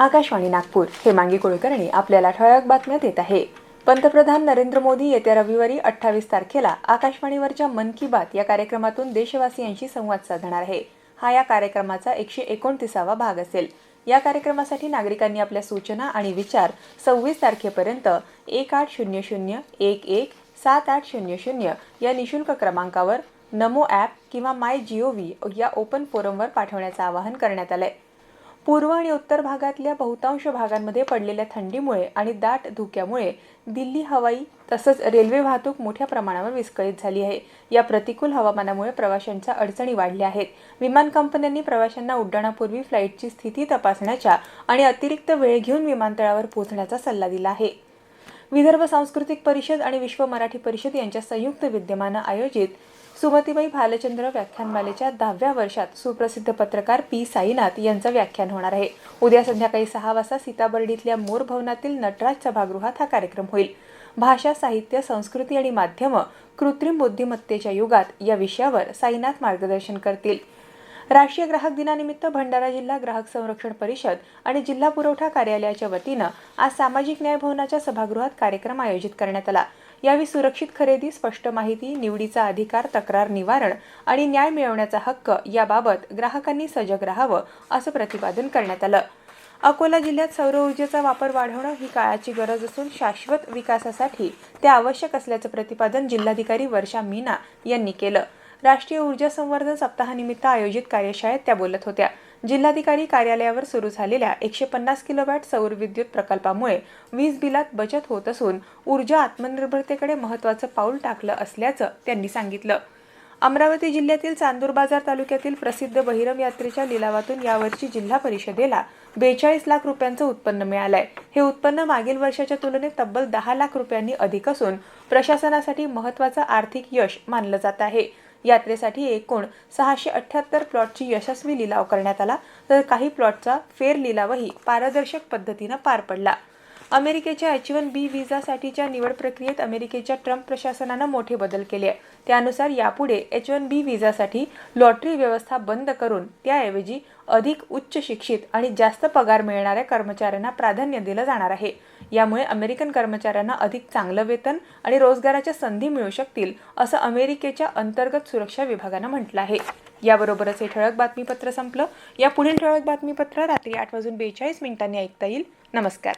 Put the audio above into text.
आकाशवाणी नागपूर. हेमांगी कुलकर्णी आपल्याला ठळक बातम्या देत आहे. पंतप्रधान नरेंद्र मोदी येत्या रविवारी अठ्ठावीस तारखेला आकाशवाणीवरच्या मन की बात या कार्यक्रमातून देशवासियांशी संवाद साधणार आहे. हा या कार्यक्रमाचा एकशे एकोणतीसावा भाग असेल. या कार्यक्रमासाठी नागरिकांनी आपल्या सूचना आणि विचार सव्वीस तारखेपर्यंत एक आठ शून्य शून्य एक एक सात आठ शून्य शून्य या निशुल्क क्रमांकावर नमो ॲप किंवा माय जी ओ व्ही या ओपन फोरमवर पाठवण्याचं आवाहन करण्यात आलं आहे पूर्व आणि उत्तर भागातल्या बहुतांश भागांमध्ये पडलेल्या थंडीमुळे आणि दाट धुक्यामुळे दिल्ली हवाई तसंच रेल्वे वाहतूक मोठ्या प्रमाणावर विस्कळीत झाली आहे. या प्रतिकूल हवामानामुळे प्रवाशांच्या अडचणी वाढल्या आहेत. विमान कंपन्यांनी प्रवाशांना उड्डाणापूर्वी फ्लाईटची स्थिती तपासण्याच्या आणि अतिरिक्त वेळ घेऊन विमानतळावर पोहोचण्याचा सल्ला दिला आहे. विदर्भ सांस्कृतिक परिषद आणि विश्व मराठी परिषद यांच्या संयुक्त विद्यमानं आयोजित सुमतीबाई भालचंद्र व्याख्यानमालेच्या दहाव्या वर्षात सुप्रसिद्ध पत्रकार पी. साईनाथ यांचं व्याख्यान होणार आहे. उद्या संध्याकाळी सहा वाजता सीताबर्डीतल्या मोर भवनातील नटराज सभागृहात हा कार्यक्रम होईल. भाषा साहित्य संस्कृती आणि माध्यमं कृत्रिम बुद्धिमत्तेच्या युगात या विषयावर साईनाथ मार्गदर्शन करतील. राष्ट्रीय ग्राहक दिनानिमित्त भंडारा जिल्हा ग्राहक संरक्षण परिषद आणि जिल्हा पुरवठा कार्यालयाच्या वतीनं आज सामाजिक न्याय भवनाच्या सभागृहात कार्यक्रम आयोजित करण्यात आला. यावेळी सुरक्षित खरेदी स्पष्ट माहिती निवडीचा अधिकार तक्रार निवारण आणि न्याय मिळवण्याचा हक्क याबाबत ग्राहकांनी सजग राहावं असं प्रतिपादन करण्यात आलं. अकोला जिल्ह्यात सौर ऊर्जेचा वापर वाढवणं ही काळाची गरज असून शाश्वत विकासासाठी ते आवश्यक असल्याचं प्रतिपादन जिल्हाधिकारी वर्षा मीना यांनी केलं. राष्ट्रीय ऊर्जा संवर्धन सप्ताहानिमित्त आयोजित कार्यशाळेत त्या बोलत होत्या. जिल्हाधिकारी कार्यालयावर सुरू झालेल्या एकशे पन्नास किलोवॅट सौर विद्युत प्रकल्पामुळे वीज बिलात बचत होत असून ऊर्जा आत्मनिर्भरतेकडे महत्त्वाचं पाऊल टाकलं असल्याचं त्यांनी सांगितलं. अमरावती जिल्ह्यातील चांदूर बाजार तालुक्यातील प्रसिद्ध बहिरम यात्रेच्या लिलावातून यावर्षी जिल्हा परिषदेला बेचाळीस लाख रुपयांचं उत्पन्न मिळालंय. हे उत्पन्न मागील वर्षाच्या तुलनेत तब्बल दहा लाख रुपयांनी अधिक असून प्रशासनासाठी महत्त्वाचं आर्थिक यश मानलं जात आहे. यात्रेसाठी एकूण सहाशे अठ्ठ्याहत्तर प्लॉटची यशस्वी लिलाव करण्यात आला तर काही प्लॉटचा फेर लिलावही पारदर्शक पद्धतीनं पार पडला. अमेरिकेच्या एच वन बी व्हिसासाठीच्या निवड प्रक्रियेत अमेरिकेच्या ट्रम्प प्रशासनानं मोठे बदल केले. आहे त्यानुसार यापुढे एच वन बी व्हिसासाठी लॉटरी व्यवस्था बंद करून त्याऐवजी अधिक उच्च शिक्षित आणि जास्त पगार मिळणाऱ्या कर्मचाऱ्यांना प्राधान्य दिलं जाणार आहे. यामुळे अमेरिकन कर्मचाऱ्यांना अधिक चांगलं वेतन आणि रोजगाराच्या संधी मिळू शकतील असं अमेरिकेच्या अंतर्गत सुरक्षा विभागानं म्हटलं आहे. याबरोबरच हे ठळक बातमीपत्र संपलं. या पुढील ठळक बातमीपत्र रात्री आठ वाजून बेचाळीस मिनिटांनी ऐकता येईल. नमस्कार.